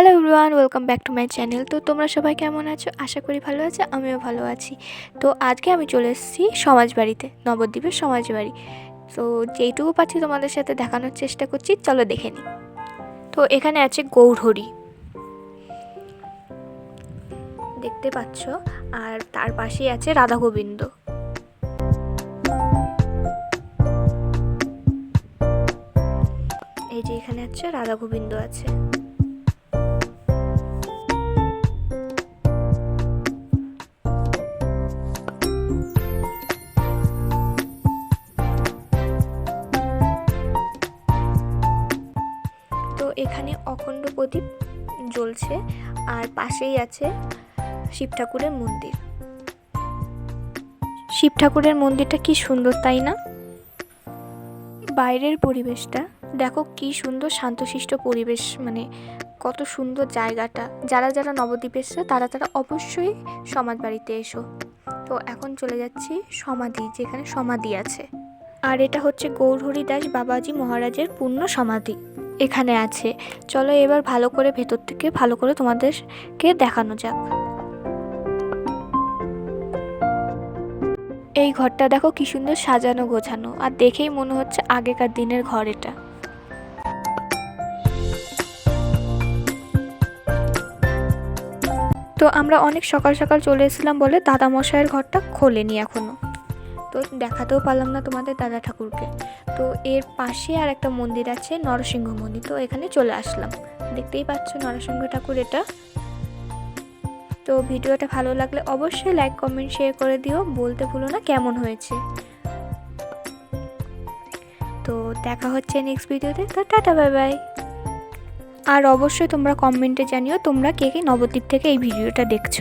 Hello everyone welcome back to my channel তো তোমরা সবাই কেমন আছো? আশা করি ভালো আছো, আমিও ভালো আছি। তো আজকে আমি চলে এসেছি সমাজবাড়িতে, নবদ্বীপের সমাজবাড়ি। তো যেইটুকু পাচ্ছি তোমাদের সাথে দেখানোর চেষ্টা করছি, চলো দেখে নিই। তো এখানে আছে গৌরহরি দেখতে পাচ্ছ? আর তার পাশেই আছে রাধা গোবিন্দ। এই যে এখানে আছে রাধা গোবিন্দ আছে। এখানে অখণ্ড প্রদীপ জ্বলছে আর পাশেই আছে শিব ঠাকুরের মন্দির। শিব ঠাকুরের মন্দিরটা কি সুন্দর, তাই না? বাইরের পরিবেশটা, দেখো কি সুন্দর শান্তশিষ্ট পরিবেশ মানে কত সুন্দর জায়গাটা। যারা যারা নবদ্বীপ এসছে, তারা তারা অবশ্যই সমাজ বাড়িতে এসো। তো এখন চলে যাচ্ছি সমাধি, যেখানে সমাধি আছে। আর এটা হচ্ছে গৌরহরি দাস বাবাজি মহারাজের পূর্ণ সমাধি। এখানে আছে। চলো এবার ভালো করে ভেতর থেকে ভালো করে তোমাদেরকে দেখানো যাক। এই ঘরটা দেখো কি সুন্দর সাজানো গোছানো, আর দেখেই মনে হচ্ছে আগেকার দিনের ঘর এটা। তো আমরা অনেক সকাল সকাল চলে এসেছিলাম বলে দাদা মশাইয়ের ঘরটা খোলেনি এখনও। তো দেখাতেও পারলাম না তোমাদের দাদা ঠাকুরকে। তো এর পাশে আর একটা মন্দির আছে, নরসিংহ মন্দির। তো এখানে চলে আসলাম। দেখতেই পাচ্ছ নরসিংহ ঠাকুর এটা। তো ভিডিওটা ভালো লাগলে অবশ্যই লাইক কমেন্ট শেয়ার করে দিও। বলতে ভুলো না কেমন হয়েছে। তো দেখা হচ্ছে নেক্সট ভিডিওতে। তো টাটা বাই বাই আর অবশ্যই তোমরা কমেন্টে জানিও তোমরা কে কে নবদ্বীপ থেকে এই ভিডিওটা দেখছ।